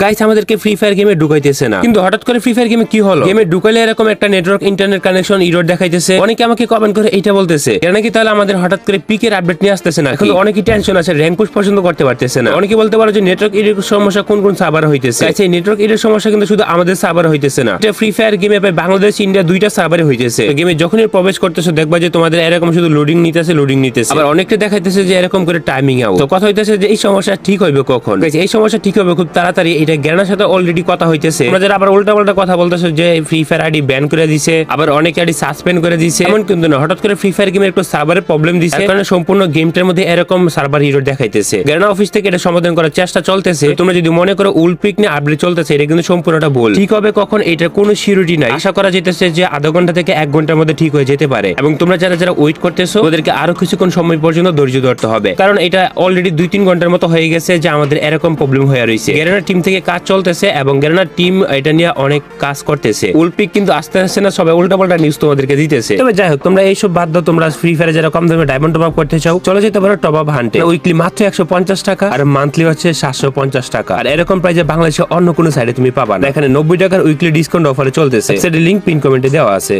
Guys আমাদেরকে free fire গেমে ঢুকাইতেছে না। কিন্তু হঠাৎ করে ফ্রি ফায়ার গেমে কি হলো? গেমে ঢুকাইলে এরকম একটা নেটওয়ার্ক ইন্টারনেট কানেকশন ইরোড দেখাইতেছে। অনেকে আমাকে কমেন্ট করে এটা বলতেছে। এরা নাকি তাহলে আমাদের হঠাৎ করে পিকের আপডেট নিয়ে আসতেছে না এখন অনেকই টেনশন আছে র্যাঙ্ক পুশ পছন্দ করতে পারতেছে না। অনেকে বলতে পারো যে নেটওয়ার্ক ইরোড সমস্যা কোন কোন সার্ভার হইতেছে? গাইস এই নেটওয়ার্ক ইরোড সমস্যা কিন্তু শুধু আমাদের সার্ভার হইতেছে না। এটা ফ্রি ফায়ার গেমে প্রায় বাংলাদেশ ইন্ডিয়া দুইটা সার্ভারে হইতেছে। গেমে যখনই প্রবেশ করতেছো, দেখবা যে তোমাদের এরকম শুধু লোডিং নিতেছে লোডিং নিতেছে। আবার অনেকটা দেখাইতেছে যে এরকম করে টাইমিং আউট তো কথা হইতেছে যে এই সমস্যা ঠিক হইবে কখন? এই সমস্যা ঠিক হবে খুব তাড়াতাড়ি। এটা জ্ঞানের সাথে অলরেডি কথা হইতেছে। আমাদের আবার উল্টা পাল্টা কথা বলতেছে যে ফ্রি ফায়ার আইডি ব্যান করে দিছে, আবার অনেক আইডি সাসপেন্ড করে দিছে, এমন কিন্তু না। হঠাৎ করে ফ্রি ফায়ার গেমের একটু সার্ভারের প্রবলেম দিছে। কারণে সম্পূর্ণ গেমটার মধ্যে এরকম সার্ভার হিরো দেখাইতেছে। জ্ঞানা অফিস থেকে এটা সমাধান করার চেষ্টা চলতেছে। তোমরা যদি মনে করো উলপিক নিয়ে আপডেট চলতেছে, এটা কিন্তু সম্পূর্ণটা ভুল। ঠিক হবে কখন এটা কোনো সিউরিটি নাই। আশা করা যেতেছে যে আধা ঘণ্টা থেকে এক ঘণ্টার মধ্যে ঠিক হয়ে যেতে পারে। এবং তোমরা যারা যারা ওয়েট করতেছো, ওদেরকে আরও কিছুক্ষণ সময় পর্যন্ত ধৈর্য ধরতে হবে। কারণ এটা অলরেডি দুই তিন ঘণ্টার মতো হয়ে গেছে যে আমাদের এরকম প্রবলেম হয়ে রয়েছে গ্যারেনার টিম থেকে কাজ চলতেছে এবং গ্যারেনার টিম এটা নিয়ে অনেক কাজ করতেছে। উলপিক কিন্তু আস্তে আস্তে না সবাই উল্টা পাল্টা নিউজ তোমাদেরকে দিতেছে। তবে যাই হোক, তোমরা এইসব দাও, তোমরা ফ্রি ফায়ারে যারা কম দামে ডায়মন্ড টপ আপ করতে চাও, চলে যেতে পারো টপ আপ হান্টে উইকলি মাত্র একশো পঞ্চাশ টাকা আর মান্থলি হচ্ছে সাতশো পঞ্চাশ টাকা। আর এরকম প্রাইজে বাংলাদেশে অন্য কোনো সাইডে তুমি পাবা না। এখানে নব্বই টাকার উইকলি ডিসকাউন্ট অফারে চলতেছে। সেটা লিঙ্ক পিন কমেন্টে দেওয়া আছে।